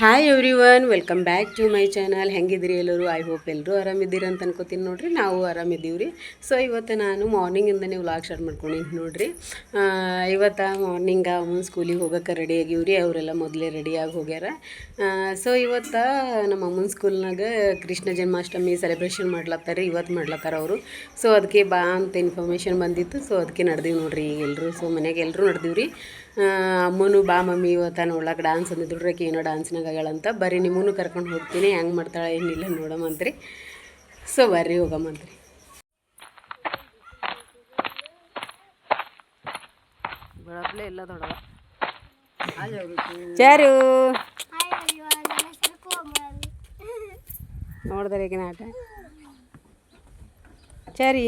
Hi everyone welcome back to my channel ಹೆಂಗಿದ್ರಿ ಎಲ್ಲರೂ? I hope ಎಲ್ಲರೂ ಆರಾಮಿದ್ದೀರಿ ಅಂತ ಅನ್ಕೋತೀನಿ ನೋಡ್ರಿ. ನಾವು ಆರಾಮಿದ್ದೀವಿ ರೀ ಸೊ ಇವತ್ತು ನಾನು ಮಾರ್ನಿಂಗಿಂದನೇ ವ್ಲಾಗ್ ಸ್ಟಾರ್ಟ್ ಮಾಡ್ಕೊಂಡಿನಿ ನೋಡ್ರಿ. ಇವತ್ತು ಮಾರ್ನಿಂಗ ಅವನು ಸ್ಕೂಲಿಗೆ ಹೋಗೋಕೆ ರೆಡಿ ಆಗಿವ್ರಿ. ರೀ ಅವರೆಲ್ಲ ಮೊದಲೇ ರೆಡಿಯಾಗಿ ಹೋಗ್ಯಾರ. ಸೊ ಇವತ್ತು ನಮ್ಮ ಅಮ್ಮನ ಸ್ಕೂಲ್ನಾಗ ಕೃಷ್ಣ ಜನ್ಮಾಷ್ಟಮಿ ಸೆಲೆಬ್ರೇಷನ್ ಮಾಡ್ಲತ್ತಾರೆ, ಇವತ್ತು ಮಾಡ್ಲತ್ತಾರ ಅವರು. ಸೊ ಅದಕ್ಕೆ ಬಾ ಅಂತ ಇನ್ಫಾರ್ಮೇಷನ್ ಬಂದಿತ್ತು. ಸೊ ಅದಕ್ಕೆ ನಡೆದೀವಿ ನೋಡ್ರಿ ಈಗ ಎಲ್ಲರೂ ಸೊ ಮನೆಗೆ ಎಲ್ಲರೂ ನಡೆದೀವಿ ರೀ ಅಮ್ಮನು ಬಾ ಮಮ್ಮಿ ಇವತ್ತು ನೋಡ್ಲಕ್ಕೆ ಡ್ಯಾನ್ಸ್ ಅಂದಿದ್ರು ದುಡ್ರಕ್ಕೆ ಏನೋ ಡಾನ್ಸ್ನಾಗ ಆಗ್ಯಾಳಂತ ಬರೀ ನಿಮ್ಮನ್ನು ಕರ್ಕೊಂಡು ಹೋಗ್ತೀನಿ ಹೆಂಗೆ ಮಾಡ್ತಾಳೆ ಏನಿಲ್ಲ ನೋಡಮಂತ್ರಿ ಸೊ ಬರ್ರಿ ಹೋಗಮಂತ್ರಿ ಇಲ್ಲ ಎಲ್ಲ ದೊಡ್ಡವ ಚಾರು ನೋಡಿದ್ರೆ ಈಗಿನ ಆಟ ಚಾರಿ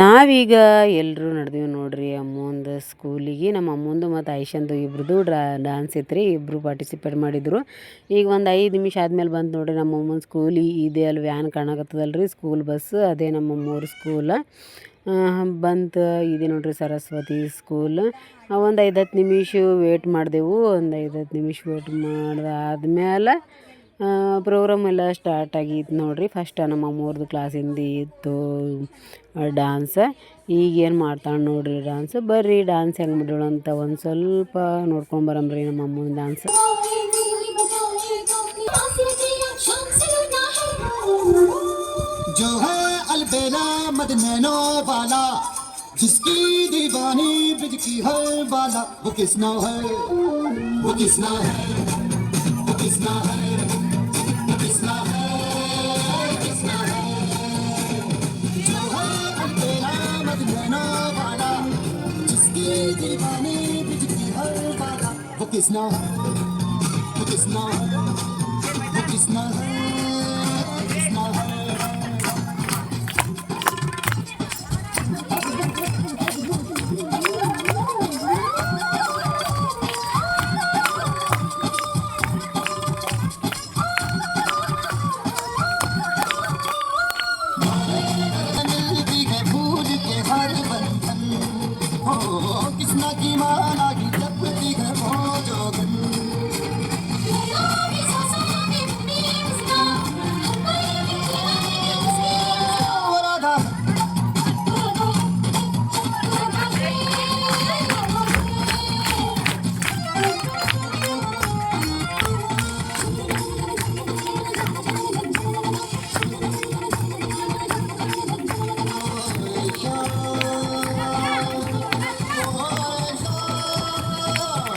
ನಾವೀಗ ಎಲ್ಲರೂ ನಡೆದೀವಿ ನೋಡ್ರಿ ಅಮ್ಮಂದು ಸ್ಕೂಲಿಗೆ. ನಮ್ಮ ಅಮ್ಮಂದು ಮತ್ತು ಐಶಂದು ಇಬ್ರದ್ದು ಡ್ರಾ ಡಾನ್ಸ್ ಇತ್ತು ರೀ ಇಬ್ಬರು ಪಾರ್ಟಿಸಿಪೇಟ್ ಮಾಡಿದ್ರು. ಈಗ ಒಂದು ಐದು ನಿಮಿಷ ಆದಮೇಲೆ ಬಂತು ನೋಡ್ರಿ ನಮ್ಮ ಅಮ್ಮನ ಸ್ಕೂಲ್ ಇದೆ ಅಲ್ಲಿ ವ್ಯಾನ್ ರೀ ಸ್ಕೂಲ್ ಬಸ್ ಅದೇ ನಮ್ಮ ಮೂರು ಸ್ಕೂಲ ಬಂತು ಇದೆ ನೋಡ್ರಿ ಸರಸ್ವತಿ ಸ್ಕೂಲ್ ಒಂದು ಐದು ಹತ್ತು ನಿಮಿಷ ವೇಟ್ ಮಾಡಿದೆವು, ಒಂದು ಐದು ಹತ್ತು ನಿಮಿಷ ವೇಟ್ ಮಾಡಿದ ಆದ್ಮೇಲೆ ಪ್ರೋಗ್ರಾಮ್ ಎಲ್ಲ ಸ್ಟಾರ್ಟ್ ಆಗಿತ್ತು ನೋಡ್ರಿ ಫಸ್ಟ್ ನಮ್ಮ ಮೂರ್ದು ಕ್ಲಾಸಿಂದ ಇತ್ತು ಡಾನ್ಸ್ ಈಗೇನು ಮಾಡ್ತಾಳೆ ನೋಡ್ರಿ ಡಾನ್ಸ್ ಬರ್ರಿ ಡಾನ್ಸ್ ಹೆಂಗೆ ಮಾಡೋಣ ಅಂತ ಒಂದು ಸ್ವಲ್ಪ ನೋಡ್ಕೊಂಡು ಬರಮ್ರಿ ನಮ್ಮ ಅಮ್ಮನ ಡಾನ್ಸ್ जो है अलबेला मदनैनो वाला जिसकी दीवानी ब्रिज की है वाला वो किसना है वो किसना है वो किसना है दीवानी ब्रिज की है वाला वो किसना है वो किसना हो किसना की माला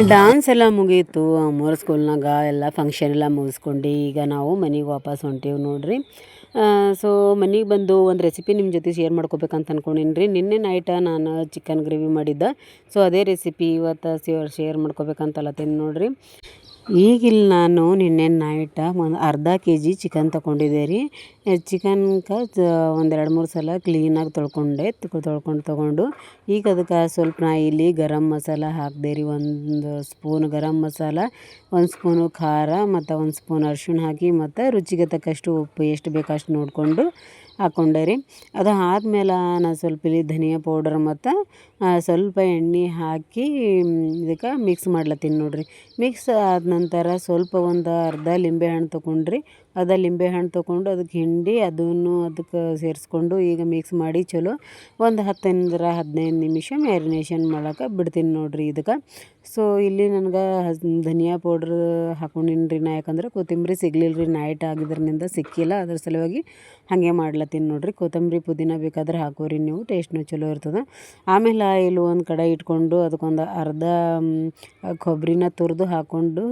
ಡಾನ್ಸ್ ಎಲ್ಲ ಮುಗೀತು. ಮೂರು ಸ್ಕೂಲ್ನಾಗ ಎಲ್ಲ ಫಂಕ್ಷನ್ ಎಲ್ಲ ಮುಗಿಸ್ಕೊಂಡು ಈಗ ನಾವು ಮನೆಗೆ ವಾಪಸ್ ಹೊಂಟೀವಿ ನೋಡ್ರಿ. ಸೊ ಮನೆಗೆ ಬಂದು ಒಂದು ರೆಸಿಪಿ ನಿಮ್ಮ ಜೊತೆ ಶೇರ್ ಮಾಡ್ಕೋಬೇಕಂತ ಅಂದ್ಕೊಂಡಿನಿ ರೀ ನಿನ್ನೆ ನೈಟ ನಾನು ಚಿಕನ್ ಗ್ರೇವಿ ಮಾಡಿದ್ದೆ. ಸೊ ಅದೇ ರೆಸಿಪಿ ಇವತ್ತು ಶೇರ್ ಮಾಡ್ಕೋಬೇಕಂತಲತ್ತೀನಿ ನೋಡ್ರಿ. ಈಗಿಲ್ಲಿ ನಾನು ನಿನ್ನೆ ನೈಟ ಒಂದು ಅರ್ಧ ಕೆ ಜಿ ಚಿಕನ್ ತೊಗೊಂಡಿದ್ದೆ ರೀ. ಚಿಕನ್ಗೆ ಒಂದು ಎರಡು ಮೂರು ಸಲ ಕ್ಲೀನಾಗಿ ತೊಳ್ಕೊಂಡೆ ತೊಳ್ಕೊಂಡು ತೊಗೊಂಡು, ಈಗ ಅದಕ್ಕೆ ಸ್ವಲ್ಪ ನಾ ಇಲ್ಲಿ ಗರಂ ಮಸಾಲ ಹಾಕಿದೆ ರೀ. ಒಂದು ಸ್ಪೂನ್ ಗರಂ ಮಸಾಲ, ಒಂದು ಸ್ಪೂನು ಖಾರ, ಮತ್ತು ಒಂದು ಸ್ಪೂನ್ ಅರ್ಶಿಣ ಹಾಕಿ, ಮತ್ತು ರುಚಿಗೆ ತಕ್ಕಷ್ಟು ಉಪ್ಪು ಎಷ್ಟು ಬೇಕು ಅಷ್ಟು ನೋಡಿಕೊಂಡು ಹಾಕ್ಕೊಂಡೆ ರೀ ಅದು ಆದ್ಮೇಲೆ ನಾನು ಸ್ವಲ್ಪ ಇಲ್ಲಿ ಧನಿಯಾ ಪೌಡರ್ ಮತ್ತು ಸ್ವಲ್ಪ ಎಣ್ಣೆ ಹಾಕಿ ಇದಕ್ಕೆ ಮಿಕ್ಸ್ ಮಾಡ್ಲತ್ತೀನಿ ನೋಡಿರಿ. ಮಿಕ್ಸ್ ಆದ ನಂತರ ಸ್ವಲ್ಪ ಒಂದು ಅರ್ಧ ಲಿಂಬೆಹಣ್ಣು ತೊಗೊಂಡ್ರಿ. ಅದ ಲಿಂಬೆಹಣ್ಣು ತೊಗೊಂಡು ಅದಕ್ಕೆ ಹಿಂಡಿ ಅದನ್ನು ಅದಕ್ಕೆ ಸೇರಿಸ್ಕೊಂಡು ಈಗ ಮಿಕ್ಸ್ ಮಾಡಿ ಚಲೋ ಒಂದು ಹತ್ತರಿಂದ ಹದಿನೈದು ನಿಮಿಷ ಮ್ಯಾರಿನೇಷನ್ ಮಾಡೋಕೆ ಬಿಡ್ತೀನಿ ನೋಡಿರಿ ಇದಕ್ಕೆ. ಸೊ ಇಲ್ಲಿ ನನಗೆ ಧನಿಯಾ ಪೌಡ್ರ್ ಹಾಕೊಂಡಿನಿ ರೀ ನಾ, ಯಾಕಂದ್ರೆ ಕೊತ್ತಂಬರಿ ಸಿಗ್ಲಿಲ್ಲ ರೀ ನೈಟ್ ಆಗಿದ್ರಿಂದ ಸಿಕ್ಕಿಲ್ಲ, ಅದ್ರ ಸಲುವಾಗಿ ಹಾಗೆ ಮಾಡ್ಲತ್ತೀನಿ ನೋಡಿರಿ. ಕೊತ್ತಂಬರಿ ಪುದೀನ ಬೇಕಾದ್ರೆ ಹಾಕೋರಿ, ನೀವು ಟೇಸ್ಟ್ನೂ ಚಲೋ ಇರ್ತದೆ. ಆಮೇಲೆ ಇಲ್ಲಿ ಒಂದು ಕಡೆ ಇಟ್ಕೊಂಡು ಅದಕ್ಕೊಂದು ಅರ್ಧ ಕೊಬ್ಬರಿನ ತುರಿದು ಹಾಕ್ಕೊಂಡು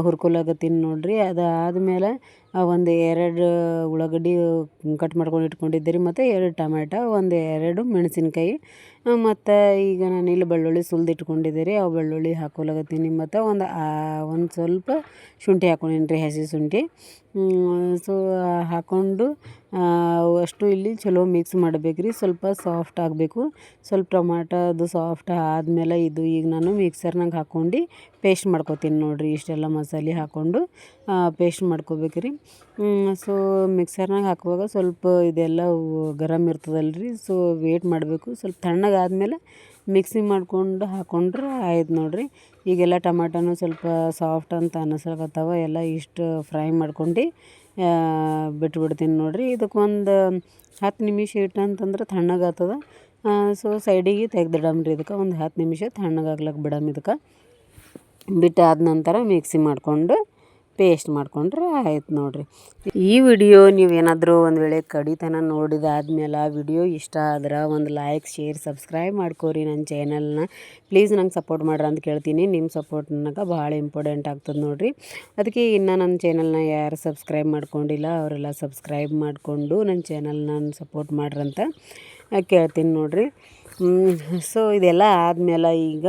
ಹುರ್ಕೊಲಾಗತ್ತೀನಿ ಅದು ಅದಾದಮೇಲೆ ಒಂದು ಎರಡು ಉಳ್ಳಾಗಡ್ಡಿ ಕಟ್ ಮಾಡ್ಕೊಂಡು ಇಟ್ಕೊಂಡಿದ್ದೆ ರೀ ಮತ್ತು ಎರಡು ಟೊಮ್ಯಾಟೊ ಒಂದು ಎರಡು ಮೆಣಸಿನ್ಕಾಯಿ, ಮತ್ತು ಈಗ ನಾನು ಇಲ್ಲಿ ಬೆಳ್ಳುಳ್ಳಿ ಸುಲ್ದು ಇಟ್ಕೊಂಡಿದ್ದೆ ರೀ ಅವು ಬೆಳ್ಳುಳ್ಳಿ ಹಾಕೊಳಗತ್ತೀನಿ ಮತ್ತು ಒಂದು ಒಂದು ಸ್ವಲ್ಪ ಶುಂಠಿ ಹಾಕೊಂಡೀನಿ ರೀ, ಹಸಿ ಶುಂಠಿ. ಸೊ ಹಾಕ್ಕೊಂಡು ಅಷ್ಟು ಇಲ್ಲಿ ಚಲೋ ಮಿಕ್ಸ್ ಮಾಡ್ಬೇಕು ಸ್ವಲ್ಪ ಸಾಫ್ಟ್ ಆಗಬೇಕು. ಸ್ವಲ್ಪ ಟೊಮಾಟೊ ಅದು ಸಾಫ್ಟ್ ಆದಮೇಲೆ ಇದು ಈಗ ನಾನು ಮಿಕ್ಸರ್ನಾಗ ಹಾಕ್ಕೊಂಡು ಪೇಸ್ಟ್ ಮಾಡ್ಕೊತೀನಿ ನೋಡಿರಿ, ಇಷ್ಟೆಲ್ಲ ಮಸಾಲೆ ಹಾಕ್ಕೊಂಡು ಪೇಸ್ಟ್ ಮಾಡ್ಕೋಬೇಕು ರೀ. ಸೊ ಮಿಕ್ಸರ್ನಾಗ ಹಾಕುವಾಗ ಸ್ವಲ್ಪ ಇದೆಲ್ಲ ಗರಮ್ ಇರ್ತದಲ್ಲ ರೀ ಸೊ ವೇಟ್ ಮಾಡಬೇಕು. ಸ್ವಲ್ಪ ತಣ್ಣಗಾದ್ಮೇಲೆ ಮಿಕ್ಸಿ ಮಾಡ್ಕೊಂಡು ಹಾಕ್ಕೊಂಡ್ರೆ ಆಯ್ತು ನೋಡಿರಿ. ಈಗೆಲ್ಲ ಟಮಾಟನೂ ಸ್ವಲ್ಪ ಸಾಫ್ಟ್ ಅಂತ ಅನ್ನಿಸ್ಲಿಕತ್ತಾವ ಎಲ್ಲ ಇಷ್ಟು ಫ್ರೈ ಮಾಡ್ಕೊಂಡು ಬಿಟ್ಬಿಡ್ತೀನಿ ನೋಡಿರಿ. ಇದಕ್ಕೊಂದು ಹತ್ತು ನಿಮಿಷ ಇಟ್ಟಂತಂದ್ರೆ ತಣ್ಣಗಾಗ್ತದ ಸೊ ಸೈಡಿಗೆ ತೆಗ್ದಿಡಮ್ರಿ ಇದಕ್ಕೆ, ಒಂದು ಹತ್ತು ನಿಮಿಷ ತಣ್ಣಗಾಗ್ಲಕ್ಕ ಬಿಡಮ್ ಇದಕ್ಕೆ. ಬಿಟ್ಟಾದ ನಂತರ ಮಿಕ್ಸಿ ಮಾಡಿಕೊಂಡು ಪೇಸ್ಟ್ ಮಾಡ್ಕೊಂಡ್ರೆ ಆಯ್ತು ನೋಡಿರಿ. ಈ ವಿಡಿಯೋ ನೀವೇನಾದರೂ ಒಂದು ವೇಳೆ ಕಡಿತನ ನೋಡಿದಾದ್ಮೇಲೆ ಆ ವಿಡಿಯೋ ಇಷ್ಟ ಆದ್ರೆ ಒಂದು ಲೈಕ್ ಶೇರ್ ಸಬ್ಸ್ಕ್ರೈಬ್ ಮಾಡ್ಕೋರಿ ನನ್ನ ಚಾನಲ್ನ ಪ್ಲೀಸ್ ನಂಗೆ ಸಪೋರ್ಟ್ ಮಾಡ್ರಿ ಅಂತ ಕೇಳ್ತೀನಿ. ನಿಮ್ಮ ಸಪೋರ್ಟ್ ನನಗೆ ಭಾಳ ಇಂಪಾರ್ಟೆಂಟ್ ಆಗ್ತದೆ ನೋಡಿರಿ. ಅದಕ್ಕೆ ಇನ್ನು ನನ್ನ ಚಾನಲ್ನ ಯಾರು ಸಬ್ಸ್ಕ್ರೈಬ್ ಮಾಡ್ಕೊಂಡಿಲ್ಲ ಅವರೆಲ್ಲ ಸಬ್ಸ್ಕ್ರೈಬ್ ಮಾಡಿಕೊಂಡು ನನ್ನ ಚಾನಲ್ನ ಸಪೋರ್ಟ್ ಮಾಡ್ರಂತ ಕೇಳ್ತೀನಿ ನೋಡಿರಿ. ಸೊ ಇದೆಲ್ಲ ಆದಮೇಲೆ ಈಗ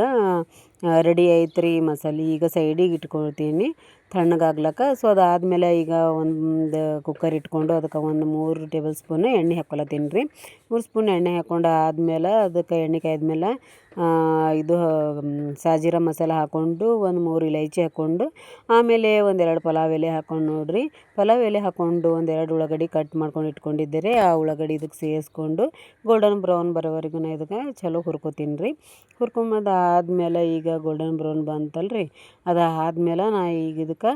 ರೆಡಿ ಐತ್ರಿ ರೀ ಮಸಾಲೆ. ಈಗ ಸೈಡಿಗೆ ಇಟ್ಕೊಳ್ತೀನಿ. ತಣ್ಣಗಾಗ್ಲಕ್ಕ. ಸೊ ಅದಾದಮೇಲೆ ಈಗ ಒಂದು ಕುಕ್ಕರ್ ಇಟ್ಕೊಂಡು ಅದಕ್ಕೆ ಒಂದು ಮೂರು ಟೇಬಲ್ ಸ್ಪೂನ್ ಎಣ್ಣೆ ಹಾಕ್ಕೊಳತ್ತೀನಿ ರೀ. ಮೂರು ಸ್ಪೂನ್ ಎಣ್ಣೆ ಹಾಕ್ಕೊಂಡು ಆದಮೇಲೆ ಅದಕ್ಕೆ ಎಣ್ಣೆ ಕಾಯ್ದ್ಮೇಲೆ ಇದು ಸಾಜಿರ ಮಸಾಲ ಹಾಕ್ಕೊಂಡು ಒಂದು ಮೂರು ಇಲೈಚಿ ಹಾಕ್ಕೊಂಡು ಆಮೇಲೆ ಒಂದೆರಡು ಪಲಾವ್ ಎಲೆ ಹಾಕ್ಕೊಂಡು ನೋಡಿರಿ. ಪಲಾವ್ ಎಲೆ ಹಾಕ್ಕೊಂಡು ಒಂದೆರಡು ಉಳ್ಳಾಗಡ್ಡಿ ಕಟ್ ಮಾಡ್ಕೊಂಡು ಇಟ್ಕೊಂಡಿದ್ದೆ ರೀ ಆ ಉಳ್ಳಾಗಡ್ಡಿ ಇದಕ್ಕೆ ಸೇರಿಸ್ಕೊಂಡು ಗೋಲ್ಡನ್ ಬ್ರೌನ್ ಬರೋವರೆಗೂ ಇದಕ್ಕೆ ಚಲೋ ಹುರ್ಕೊತೀನಿ ರೀ ಹುರ್ಕೊಂಬಂದು ಆದಮೇಲೆ ಈಗ ಗೋಲ್ಡನ್ ಬ್ರೌನ್ ಬಂತಲ್ಲ ರೀ ಅದು ಆದ್ಮೇಲೆ ನಾ ಈಗ ಇದಕ್ಕೆ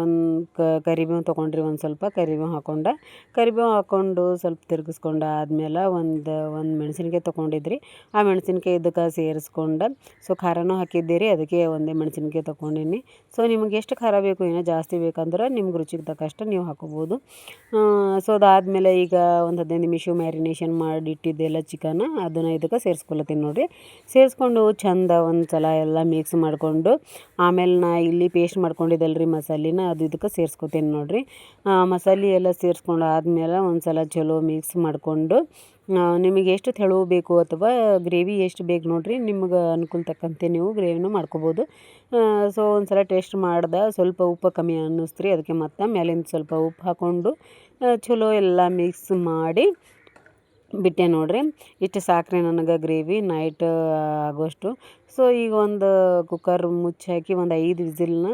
ಒಂದು ಕರಿಬೇವು ತೊಗೊಂಡ್ರಿ. ಒಂದು ಸ್ವಲ್ಪ ಕರಿಬೇವು ಹಾಕ್ಕೊಂಡೆ ಕರಿಬೇವು ಹಾಕ್ಕೊಂಡು ಸ್ವಲ್ಪ ತಿರ್ಗಿಸ್ಕೊಂಡು ಆದಮೇಲೆ ಒಂದು ಒಂದು ಮೆಣಸಿನ್ಕಾಯಿ ತೊಗೊಂಡಿದ್ರಿ. ಆ ಮೆಣಸಿನ್ಕಾಯಿ ಇದಕ್ಕೆ ಸೇರಿಸ್ಕೊಂಡು. ಸೊ ಖಾರನೂ ಹಾಕಿದ್ದೀರಿ. ಅದಕ್ಕೆ ಒಂದೇ ಮೆಣಸಿನ್ಕಾಯಿ ತೊಗೊಂಡೀನಿ. ಸೊ ನಿಮಗೆ ಎಷ್ಟು ಖಾರ ಬೇಕು, ಏನೋ ಜಾಸ್ತಿ ಬೇಕಂದ್ರೆ ನಿಮ್ಗೆ ರುಚಿಗೆ ತಕ್ಕಷ್ಟು ನೀವು ಹಾಕೋಬೋದು. ಸೊ ಅದಾದಮೇಲೆ ಈಗ ಒಂದು ಹದಿನೈದು ನಿಮಿಷ ಮ್ಯಾರಿನೇಷನ್ ಮಾಡಿಟ್ಟಿದ್ದೆಲ್ಲ ಚಿಕನ್, ಅದನ್ನು ಇದಕ್ಕೆ ಸೇರಿಸ್ಕೊಳತ್ತೀನಿ ನೋಡಿರಿ. ಸೇರಿಸ್ಕೊಂಡು ಚಂದ ಒಂದು ಸಲ ಎಲ್ಲ ಮಿಕ್ಸ್ ಮಾಡಿಕೊಂಡು, ಆಮೇಲೆ ನಾ ಇಲ್ಲಿ ಪೇಸ್ಟ್ ಮಾಡ್ಕೊಂಡಿದ್ದಲ್ಲ ರೀ ಮಸಾಲಿನ, ಅದು ಇದಕ್ಕೆ ಸೇರಿಸ್ಕೊತೀನಿ ನೋಡಿರಿ. ಮಸಾಲೆ ಎಲ್ಲ ಸೇರಿಸ್ಕೊಂಡು ಆದಮೇಲೆ ಒಂದು ಸಲ ಚಲೋ ಮಿಕ್ಸ್ ಮಾಡಿಕೊಂಡು ನಿಮಗೆ ಎಷ್ಟು ತೆಳು ಬೇಕು ಅಥವಾ ಗ್ರೇವಿ ಎಷ್ಟು ಬೇಕು ನೋಡಿರಿ, ನಿಮ್ಗೆ ಅನುಕೂಲ ತಕ್ಕಂತೆ ನೀವು ಗ್ರೇವಿನೂ ಮಾಡ್ಕೋಬೋದು. ಸೊ ಒಂದು ಸಲ ಟೇಸ್ಟ್ ಮಾಡ್ದೆ ಸ್ವಲ್ಪ ಉಪ್ಪು ಕಮ್ಮಿ ಅನ್ನಿಸ್ತು ರೀ ಅದಕ್ಕೆ ಮತ್ತೆ ಮೇಲಿಂದ ಸ್ವಲ್ಪ ಉಪ್ಪು ಹಾಕ್ಕೊಂಡು ಚಲೋ ಎಲ್ಲ ಮಿಕ್ಸ್ ಮಾಡಿ ಬಿಟ್ಟೆ ನೋಡಿರಿ. ಇಷ್ಟು ಸಾಕ್ರಿ ನನಗೆ ಗ್ರೇವಿ ನೈಟ್ ಆಗೋಷ್ಟು. ಸೊ ಈಗ ಒಂದು ಕುಕ್ಕರ್ ಮುಚ್ಚಾಕಿ ಒಂದು ಐದು ವಿಸಿಲ್ನ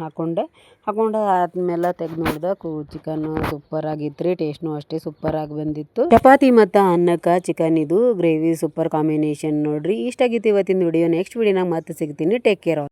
ಹಾಕ್ಕೊಂಡೆ ಹಾಕೊಂಡು. ಆದ್ಮೇಲೆ ತೆಗೆದು ನೋಡಿದೆ, ಕು ಚಿಕನ್ನು ಸೂಪರ್ ಆಗಿತ್ತು ರೀ ಟೇಸ್ಟ್ನು ಅಷ್ಟೇ ಸೂಪರ್ ಆಗಿ ಬಂದಿತ್ತು. ಚಪಾತಿ ಮತ್ತು ಅನ್ನಕ್ಕೆ ಚಿಕನ್ ಇದು ಗ್ರೇವಿ ಸೂಪರ್ ಕಾಂಬಿನೇಷನ್ ನೋಡಿರಿ. ಇಷ್ಟ ಆಗಿತ್ತು ಇವತ್ತಿನ ವಿಡಿಯೋ ನೆಕ್ಸ್ಟ್ ವಿಡಿಯೋನಾಗ ಮತ್ತೆ ಸಿಗ್ತೀನಿ. Take care